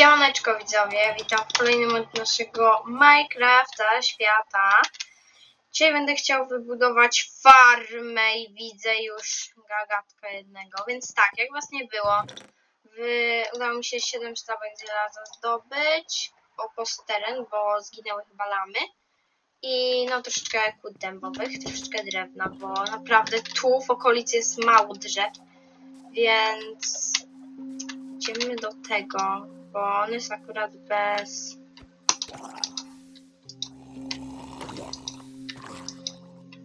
Siemaneczko widzowie, witam w kolejnym od naszego Minecrafta świata. Dzisiaj będę chciał wybudować farmę i widzę już gagatka jednego, więc tak, jak was nie było, udało mi się 7 sztabek żelaza zdobyć, opos teren, bo zginęły chyba lamy. I no troszeczkę kłód dębowych, troszeczkę drewna, bo naprawdę tu w okolicy jest mało drzew, więc idziemy do tego, bo on jest akurat bez...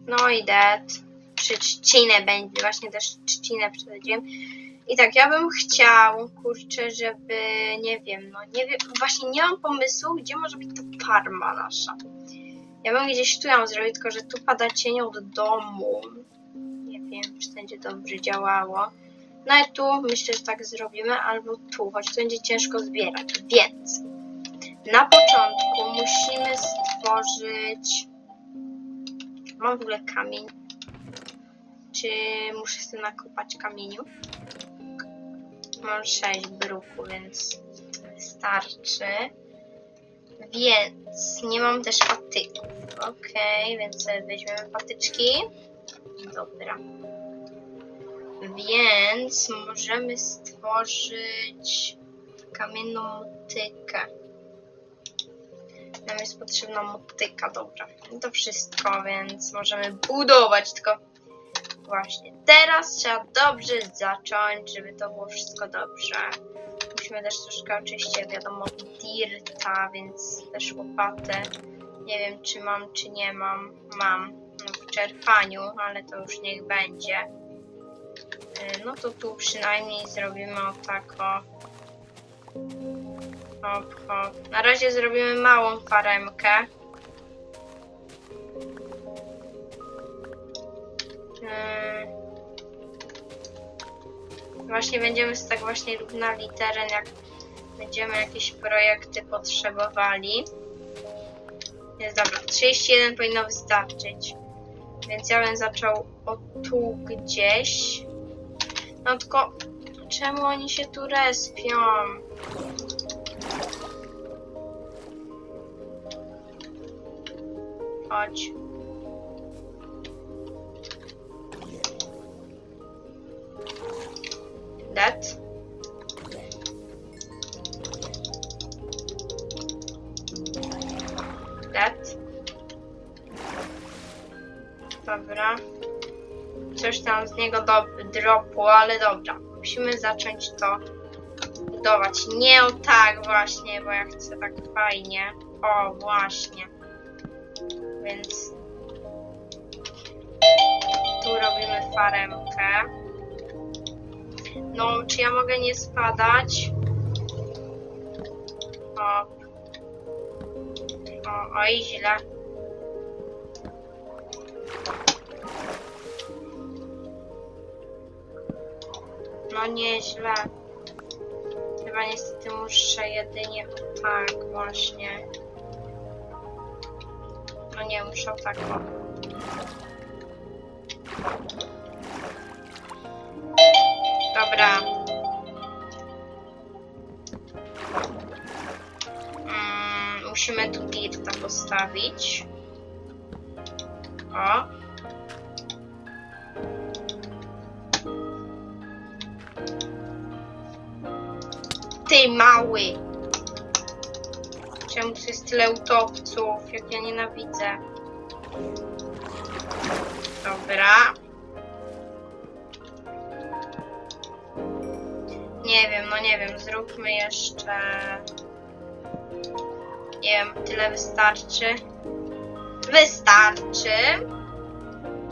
No i dead. Przy trzcinę będzie, właśnie też trzcinę przesadziłem. I tak, ja bym chciał, kurczę, żeby, nie wiem, no nie wiem, właśnie nie mam pomysłu, gdzie może być ta farma nasza. Ja bym gdzieś tu ją zrobił, tylko że tu pada cień od domu. Nie wiem, czy będzie dobrze działało. No i tu myślę, że tak zrobimy, albo tu, choć to będzie ciężko zbierać. Więc na początku musimy stworzyć. Mam w ogóle kamień. Czy muszę sobie nakopać kamieniu? Mam 6 bruku, więc wystarczy. Więc nie mam też patyków. Okej, więc sobie weźmiemy patyczki. Dobra. Więc możemy stworzyć kamienną motykę. Nam jest potrzebna motyka, dobra. No To wszystko, więc możemy budować, tylko właśnie teraz trzeba dobrze zacząć, żeby to było wszystko dobrze. Musimy też troszkę oczywiście, wiadomo, dirta, więc też łopatę. Nie wiem, czy mam, czy nie mam. Mam no, w czerpaniu, ale to już niech będzie. Y, No to tu przynajmniej zrobimy o tak. Hop, hop. Na razie zrobimy małą faremkę. Ym. Właśnie będziemy tak właśnie równali teren, jak będziemy jakieś projekty potrzebowali. Jest dobra, 31 powinno wystarczyć. Więc ja bym zaczął o tu gdzieś. No tylko czemu oni się tu respią? Chodź. That. That. Dobra. Coś tam z niego do, dropło, ale dobra. Musimy zacząć to budować. Nie o tak właśnie, bo ja chcę tak fajnie. O, właśnie. Więc tu robimy faremkę. No, czy ja mogę nie spadać? O. O, oj, źle. No nieźle. Chyba niestety muszę jedynie tak właśnie. No nie, muszę tak o. Dobra. Mm, musimy tu dirta postawić. O. Ty mały! Czemu tu jest tyle utopców? Jak ja nienawidzę. Dobra. Nie wiem, no nie wiem, zróbmy jeszcze. Nie wiem, tyle wystarczy. Wystarczy.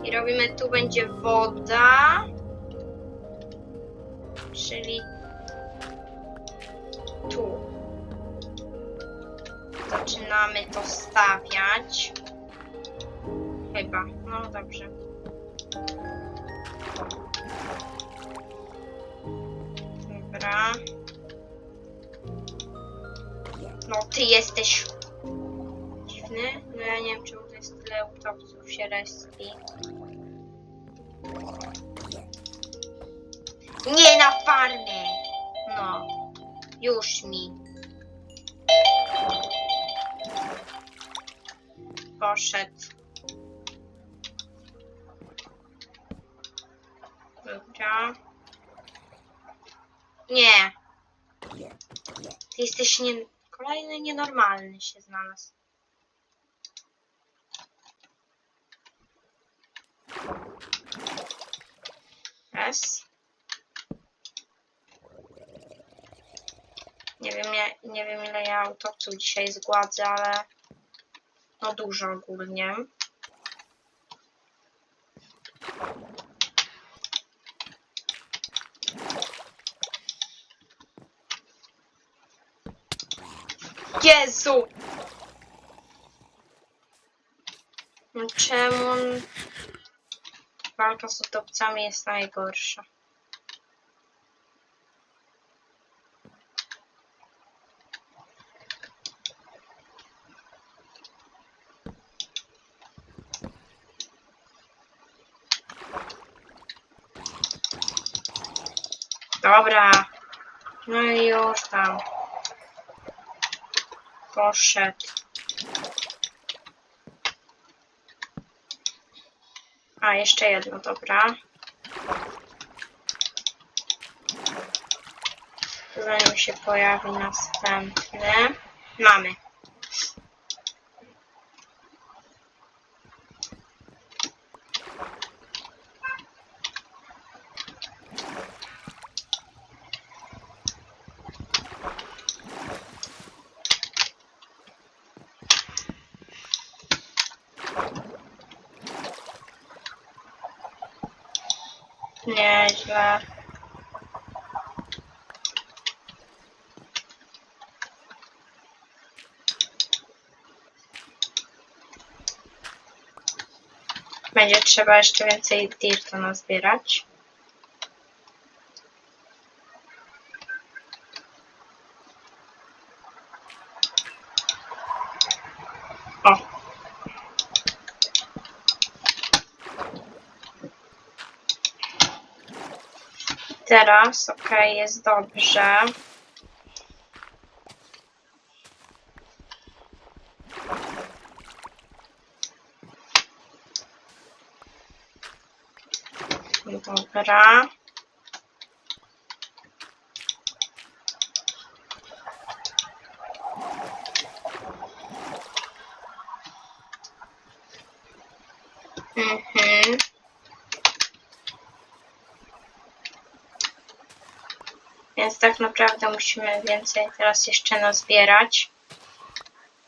I robimy tu będzie woda. Czyli Zaczynamy to stawiać. Chyba. No dobrze. Dobra. No ty jesteś dziwny. No ja nie wiem czemu to jest tyle utopców się respi. Nie na farmie! No. Już mi. Poszedł. Dobra. Nie. Ty jesteś nie... Kolejny nienormalny się znalazł. Raz. Nie wiem, nie wiem ile ja autopsów dzisiaj zgładzę, ale no dużo ogólnie. Jezu! No Czemu walka z utopcami jest najgorsza? Dobra. No i już tam. Poszedł. A, jeszcze jedno, dobra. Zanim się pojawi następny. Mamy. Nieźle. Będzie trzeba jeszcze więcej dirta nazbierać. Teraz, ok, jest dobrze. Dobra. Mhm. Więc tak naprawdę musimy więcej teraz jeszcze nazbierać.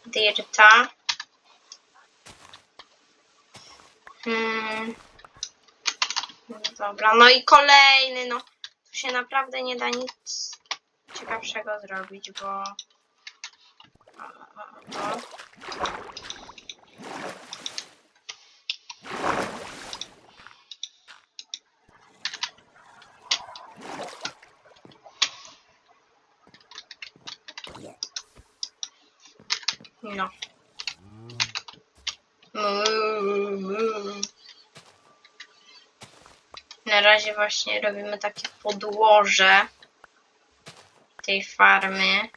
Dirta. Hmm. No Dobra, no i kolejny, no. Tu się naprawdę nie da nic ciekawszego zrobić, bo... Na razie właśnie robimy takie podłoże tej farmy.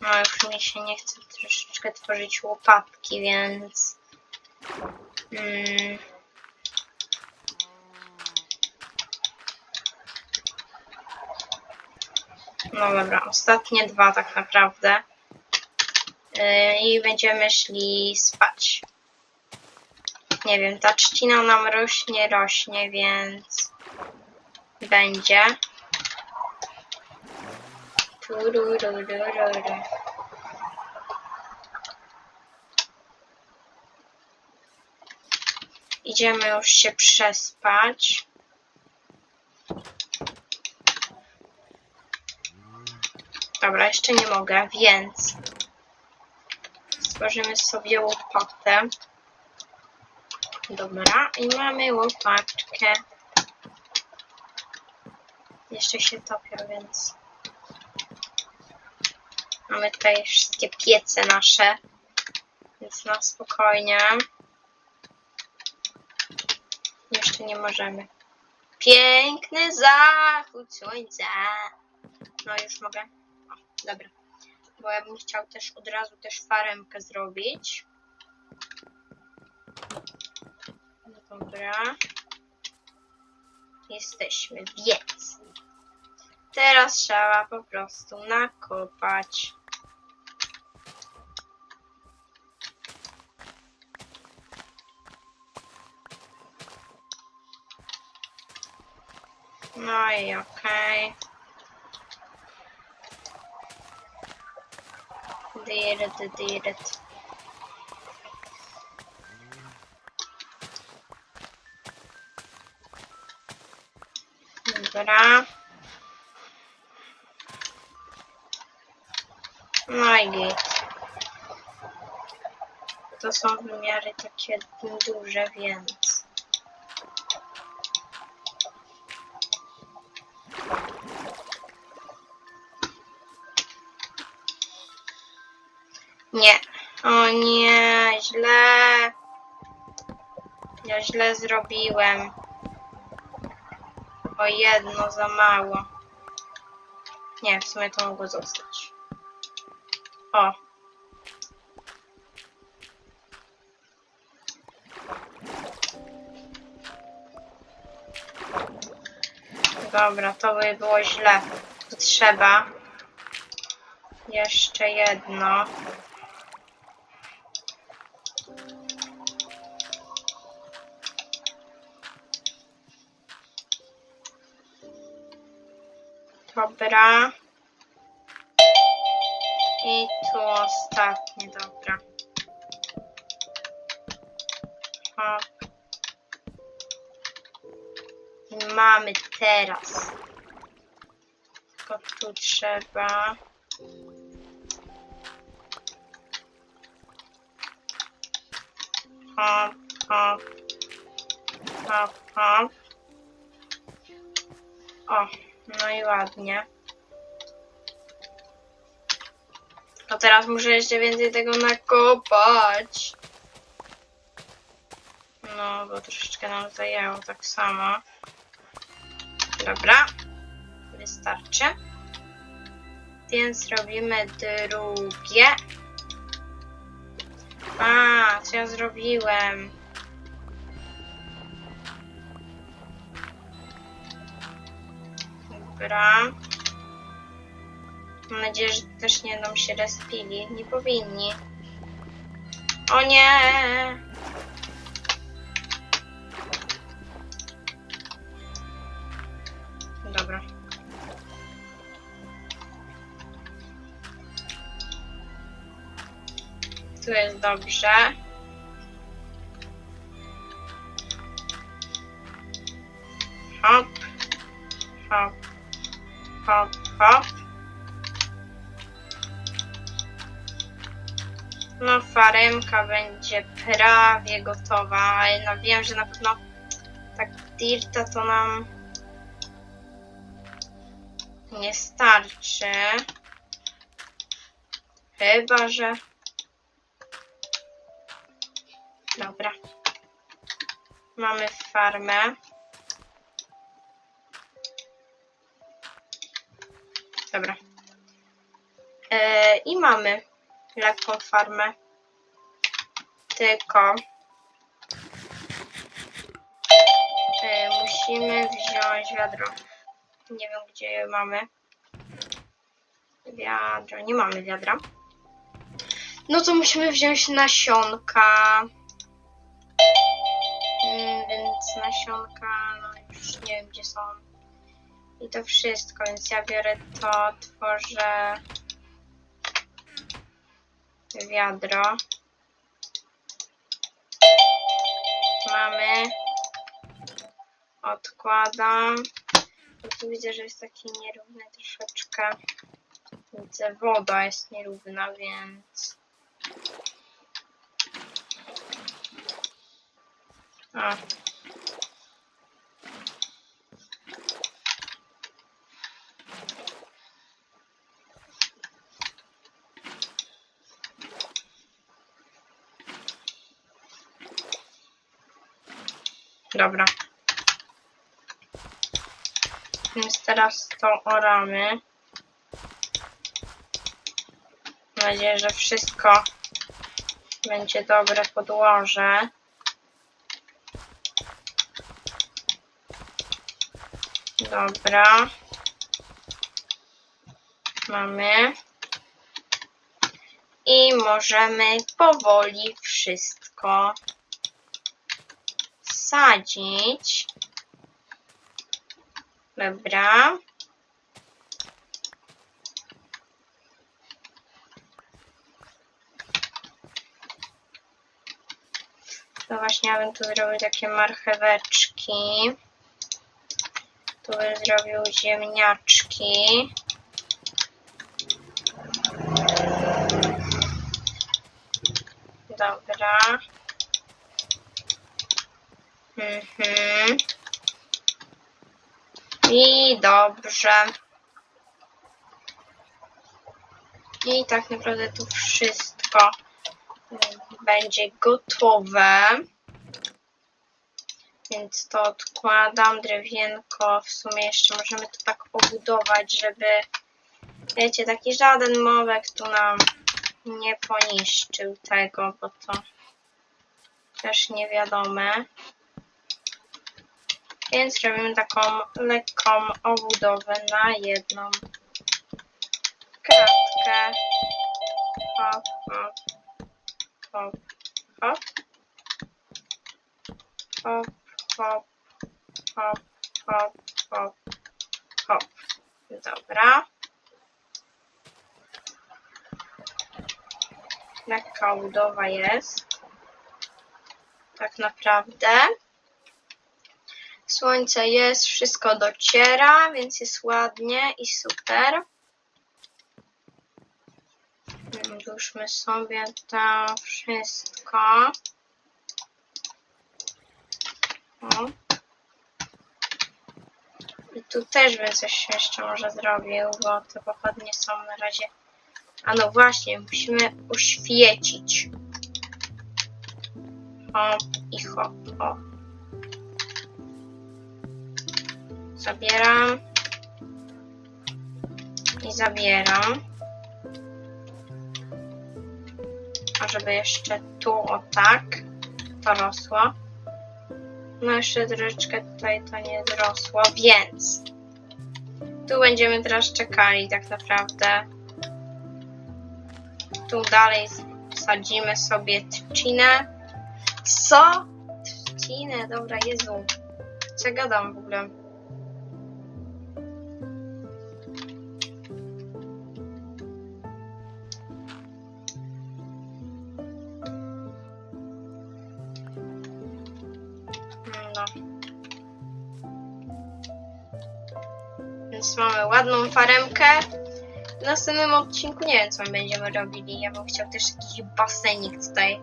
No już mi się nie chce troszeczkę tworzyć łopatki, więc... Mm, No dobra, ostatnie dwa tak naprawdę. Yy, I będziemy szli spać. Nie wiem, ta trzcina nam rośnie, rośnie, więc będzie. Idziemy już się przespać. Dobra, jeszcze nie mogę, więc stworzymy sobie łopatę. Dobra, i mamy łopaczkę. Jeszcze się topią, więc mamy tutaj wszystkie piece nasze, więc na spokojnie. Jeszcze nie możemy. Piękny zachód słońca. No już mogę. Dobra. bo ja bym chciał też od razu też faremkę zrobić. Dobra. Jesteśmy, więc teraz trzeba po prostu nakopać. No i okej. Did did it. Dobra. No i git. To są wymiary takie duże, więc. Nie. O nie, źle. Ja źle zrobiłem. O jedno za mało. Nie, w sumie to mogło zostać. O. Dobra, to by było źle. Tu trzeba. Jeszcze jedno. Dobra. I tu ostatnie, dobra. Hop. I mamy teraz. Tylko tu trzeba. Hop, hop. Hop, hop. O, no i ładnie. To teraz muszę jeszcze więcej tego nakopać. No, bo troszeczkę nam zajęło tak samo. Dobra. Wystarczy. Więc robimy drugie. A, co ja zrobiłem? Dobra. Mam nadzieję, że też nie będą się respili. Nie powinni. O nie! Dobra. Tu jest dobrze. Faremka będzie prawie gotowa, ale no wiem, że na pewno tak dirta to nam nie starczy. Chyba, że... Dobra. Mamy farmę. Dobra. E, I mamy lekką farmę. Tylko e, musimy wziąć wiadro. Nie wiem, gdzie mamy. Wiadro. Nie mamy wiadra. No to musimy wziąć nasionka. Mm, Więc nasionka, no już nie wiem, gdzie są. I to wszystko, więc ja biorę to, tworzę wiadro. Mamy. Odkładam. I tu widzę, że jest taki nierówny troszeczkę. Widzę, woda jest nierówna, więc... A. Dobra. Więc teraz to oramy. nadzieję, że wszystko będzie dobre podłoże. Dobra. Mamy. I możemy powoli wszystko sadzić. Dobra. To właśnie ja bym tu zrobił takie marcheweczki. Tu bym zrobił ziemniaczki. Dobra. Mhm. I dobrze. I tak naprawdę tu wszystko będzie gotowe. Więc to odkładam, drewienko, w sumie jeszcze możemy to tak obudować, żeby, wiecie, taki żaden mowek tu nam nie poniszczył tego, bo to też niewiadome. Więc robimy taką lekką obudowę na jedną kratkę. Hop, hop, hop, hop. Hop, hop, hop, hop, hop, hop. Dobra. Lekka budowa jest. Tak naprawdę. Słońce jest, wszystko dociera, więc jest ładnie i super. Włóżmy sobie to wszystko. O. I tu też bym coś jeszcze może zrobił, bo te pochodnie są na razie. A no właśnie, musimy oświecić. Hop i hop. O. Zabieram. I zabieram. A żeby jeszcze tu o tak to rosło. No jeszcze troszeczkę tutaj to nie zrosło, więc tu będziemy teraz czekali tak naprawdę. Tu dalej sadzimy sobie trzcinę. Co? Trzcinę, dobra, Jezu. Co gadam w ogóle? Ładną faremkę. W następnym odcinku nie wiem, co my będziemy robili. Ja bym chciał też jakiś basenik tutaj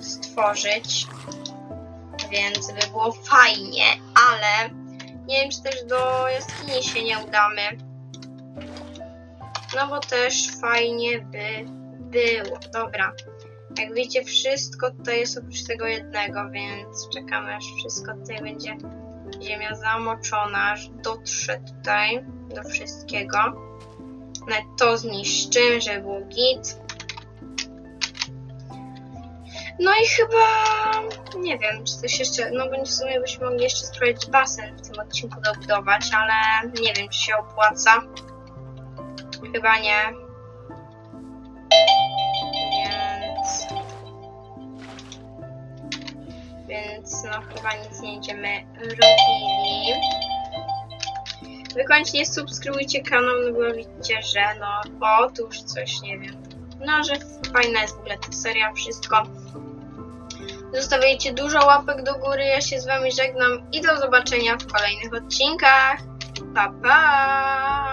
stworzyć. Więc by było fajnie, ale nie wiem, czy też do jaskini się nie udamy. No bo też fajnie by było. Dobra. Jak widzicie, wszystko tutaj jest oprócz tego jednego, więc czekamy aż wszystko tutaj będzie ziemia zamoczona, dotrze tutaj do wszystkiego. Nawet to zniszczymy, żeby był git. No i chyba nie wiem, czy coś jeszcze, no bo w sumie byśmy mogli jeszcze spróbować basen w tym odcinku dobudować, ale nie wiem, czy się opłaca. Chyba nie. Więc no chyba nic nie będziemy robili. Wy subskrybujcie kanał, no bo widzicie, że no otóż coś, nie wiem. No, że fajna jest w ogóle ta seria, wszystko. Zostawiajcie dużo łapek do góry, ja się z wami żegnam i do zobaczenia w kolejnych odcinkach. Pa, pa!